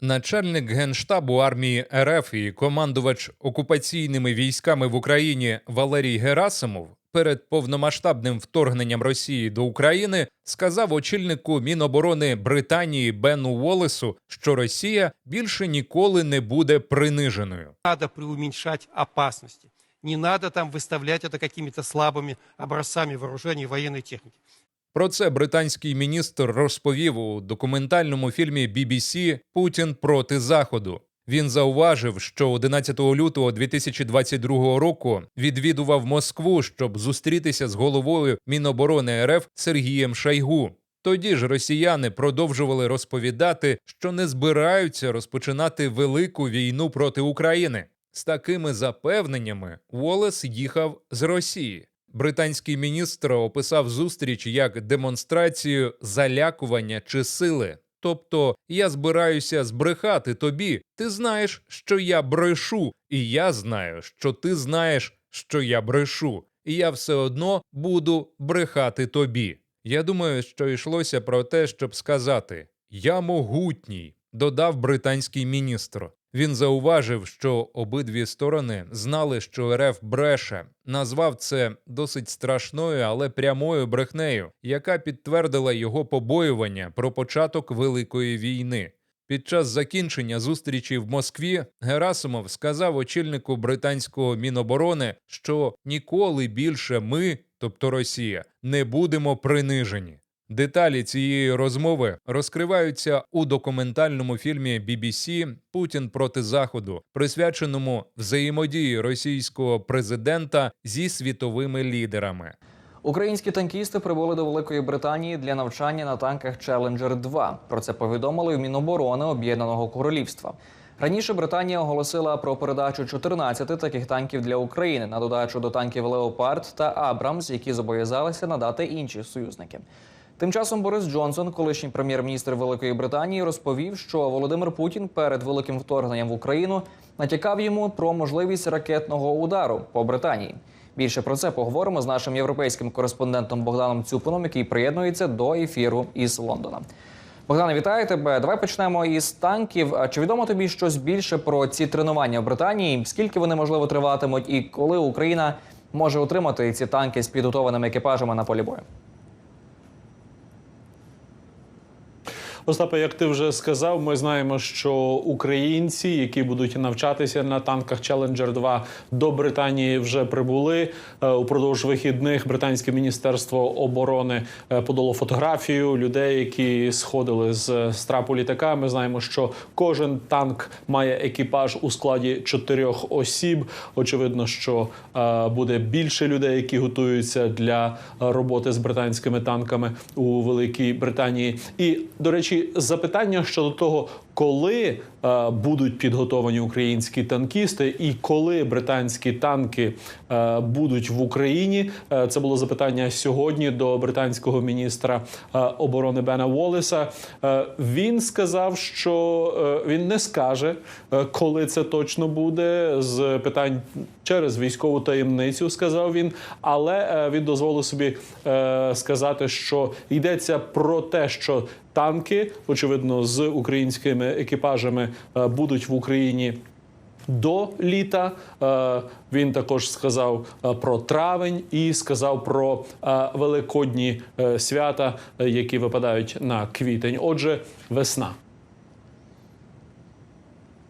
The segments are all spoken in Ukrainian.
Начальник генштабу армії РФ і командувач окупаційними військами в Україні Валерій Герасимов перед повномасштабним вторгненням Росії до України сказав очільнику Міноборони Британії Бену Уоллесу, що Росія більше ніколи не буде приниженою. надо преуменьшать опасности. Не надо там выставлять это какими-то слабыми образцами вооружений и военной техники. Про це британський міністр розповів у документальному фільмі BBC Путін проти Заходу. Він зауважив, що 11 лютого 2022 року відвідував Москву, щоб зустрітися з головою Міноборони РФ Сергієм Шайгу. Тоді ж росіяни продовжували розповідати, що не збираються розпочинати велику війну проти України. З такими запевненнями Уоллес їхав з Росії. Британський міністр описав зустріч як демонстрацію залякування чи сили. Тобто, я збираюся збрехати тобі. Ти знаєш, що я брешу, і я знаю, що ти знаєш, що я брешу, і я все одно буду брехати тобі. Я думаю, що йшлося про те, щоб сказати Я могутній, додав британський міністр. Він зауважив, що обидві сторони знали, що РФ бреше, назвав це досить страшною, але прямою брехнею, яка підтвердила його побоювання про початок великої війни. Під час закінчення зустрічі в Москві Герасимов сказав очільнику британського міноборони, що ніколи більше ми, тобто Росія, не будемо принижені. Деталі цієї розмови розкриваються у документальному фільмі BBC Путін проти Заходу, присвяченому взаємодії російського президента зі світовими лідерами. Українські танкісти прибули до Великої Британії для навчання на танках Challenger 2. Про це повідомили в Міноборони Об'єднаного Королівства. Раніше Британія оголосила про передачу 14 таких танків для України на додачу до танків Леопард та Абрамс, які зобов'язалися надати інші союзники. Тим часом Борис Джонсон, колишній прем'єр-міністр Великої Британії, розповів, що Володимир Путін перед великим вторгненням в Україну натякав йому про можливість ракетного удару по Британії. Більше про це поговоримо з нашим європейським кореспондентом Богданом Цюпином, який приєднується до ефіру із Лондона. Богдане, вітаю тебе. Давай почнемо із танків. Чи відомо тобі щось більше про ці тренування в Британії? Скільки вони можливо триватимуть, і коли Україна може отримати ці танки з підготованими екіпажами на полі бою? Остапе, як ти вже сказав, ми знаємо, що українці, які будуть навчатися на танках Challenger 2 до Британії, вже прибули Е, упродовж вихідних. Британське міністерство оборони е, подало фотографію людей, які сходили з страпу літака. Ми знаємо, що кожен танк має екіпаж у складі чотирьох осіб. Очевидно, що е, буде більше людей, які готуються для роботи з британськими танками у Великій Британії. І до речі, запитання щодо того, коли е, будуть підготовані українські танкісти, і коли британські танки е, будуть в Україні, е, це було запитання сьогодні до британського міністра е, оборони Бена Волеса. Е, він сказав, що е, він не скаже, е, коли це точно буде. З питань через військову таємницю, сказав він, але е, він дозволив собі е, сказати, що йдеться про те, що танки, очевидно, з українськими екіпажами е, будуть в Україні. До літа Е, він також сказав е, про травень і сказав про великодні свята, які випадають на квітень. Отже, весна.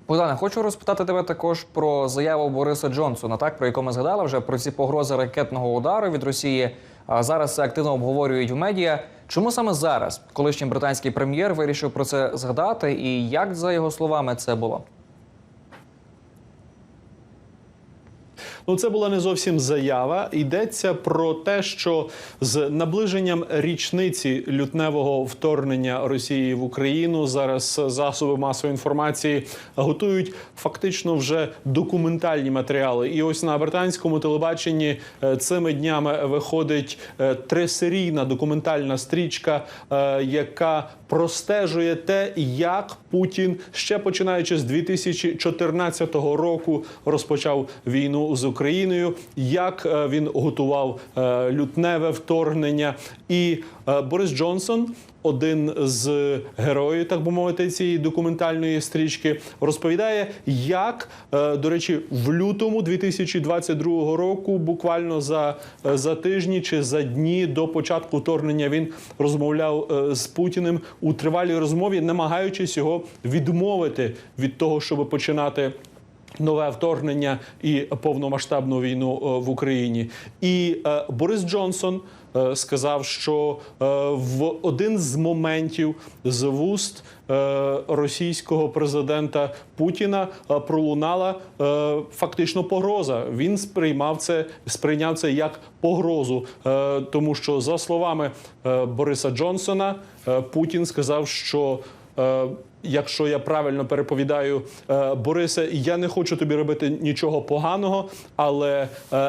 Богдане, хочу розпитати тебе також про заяву Бориса Джонсона, так про яку ми згадали вже про ці погрози ракетного удару від Росії. Зараз це активно обговорюють в медіа. Чому саме зараз колишній британський прем'єр вирішив про це згадати, і як за його словами це було? Ну, це була не зовсім заява. Йдеться про те, що з наближенням річниці лютневого вторгнення Росії в Україну зараз засоби масової інформації готують фактично вже документальні матеріали. І ось на британському телебаченні е, цими днями виходить е, трисерійна документальна стрічка, е, яка простежує те, як Путін ще починаючи з 2014 року розпочав війну з Україною. Як е, він готував е, лютневе вторгнення. І е, Борис Джонсон, один з героїв, так би мовити, цієї документальної стрічки, розповідає, як до речі, в лютому 2022 року, буквально за, за тижні чи за дні до початку вторгнення, він розмовляв з Путіним у тривалій розмові, намагаючись його відмовити від того, щоб починати нове вторгнення і повномасштабну війну е, в Україні. І е, Борис Джонсон е, сказав, що е, в один з моментів з вуст е, російського президента Путіна е, пролунала е, фактично погроза. Він сприймав це, сприйняв це як погрозу, е, тому що за словами е, Бориса Джонсона, е, Путін сказав, що Якщо я правильно переповідаю, е, Борисе, я не хочу тобі робити нічого поганого, але е,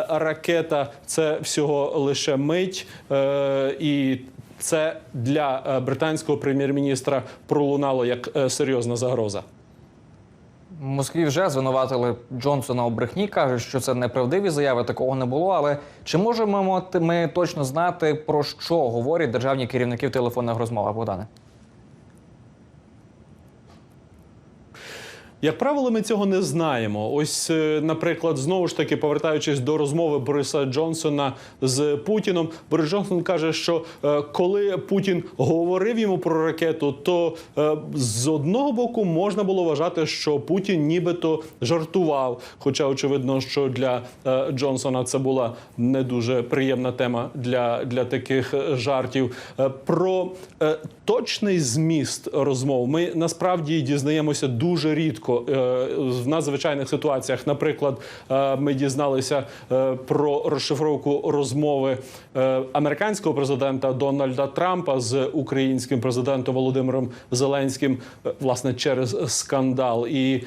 ракета це всього лише мить, е, і це для е, британського прем'єр-міністра пролунало як е, серйозна загроза. Москві вже звинуватили Джонсона у брехні. кажуть, що це неправдиві заяви, такого не було. Але чи можемо ми точно знати про що говорять державні керівники в телефонних розмовах, Богдане? Як правило, ми цього не знаємо. Ось, е, наприклад, знову ж таки, повертаючись до розмови Бориса Джонсона з Путіном, Борис Джонсон каже, що е, коли Путін говорив йому про ракету, то е, з одного боку можна було вважати, що Путін нібито жартував. Хоча, очевидно, що для Джонсона це була не дуже приємна тема для, для таких жартів. Про точний зміст розмов ми насправді дізнаємося дуже рідко е, в надзвичайних ситуаціях. Наприклад, е, ми дізналися е, про розшифровку розмови американського президента Дональда Трампа з українським президентом Володимиром Зеленським, власне, через скандал. І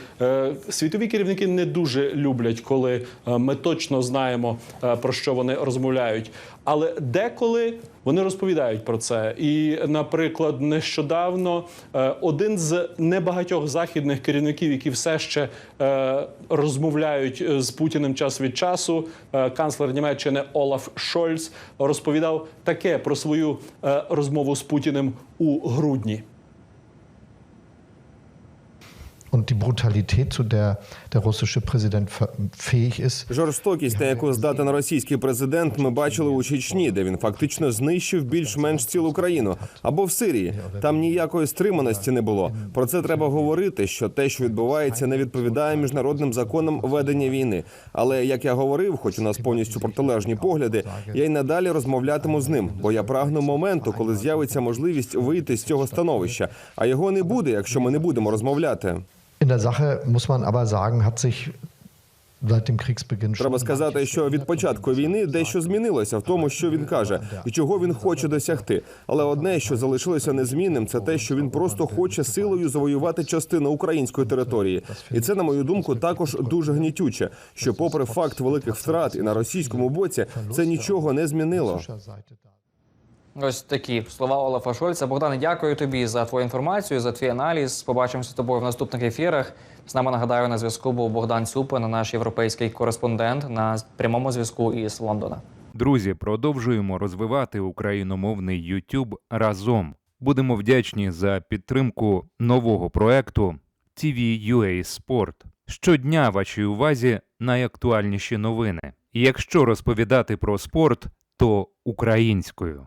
світові керівники не дуже люблять, коли ми точно знаємо про що вони розмовляють. Але деколи вони розповідають про це. І, наприклад, нещодавно е, один з небагатьох західних керівників, які все ще е, розмовляють е, з Путіним час від часу, канцлер Німеччини Олаф Шольц розповідав таке про свою розмову з Путіним у грудні. Und die Brutalität, zu der der russische Präsident fähig ist, Жорстокість, на яку здатен російський президент, ми бачили у Чечні, де він фактично знищив більш-менш цілу країну, або в Сирії. Там ніякої стриманості не було. Про це треба говорити. Що те, що відбувається, не відповідає міжнародним законам ведення війни. Але як я говорив, хоч у нас повністю протилежні погляди, я й надалі розмовлятиму з ним, бо я прагну моменту, коли з'явиться можливість вийти з цього становища. А його не буде, якщо ми не будемо розмовляти. In der Sache muss man aber sagen, hat sich Треба сказати, що від початку війни дещо змінилося в тому, що він каже, і чого він хоче досягти. Але одне, що залишилося незмінним, це те, що він просто хоче силою завоювати частину української території. І це, на мою думку, також дуже гнітюче. Що, попри факт великих втрат і на російському боці, це нічого не змінило. Ось такі слова Олафа Шольца. Богдане, дякую тобі за твою інформацію, за твій аналіз. Побачимося з тобою в наступних ефірах. З нами нагадаю на зв'язку був Богдан Цюпин, наш європейський кореспондент на прямому зв'язку із Лондона. Друзі, продовжуємо розвивати україномовний YouTube разом. Будемо вдячні за підтримку нового проекту TV.ua Sport. Щодня вашій увазі найактуальніші новини. Якщо розповідати про спорт, то українською.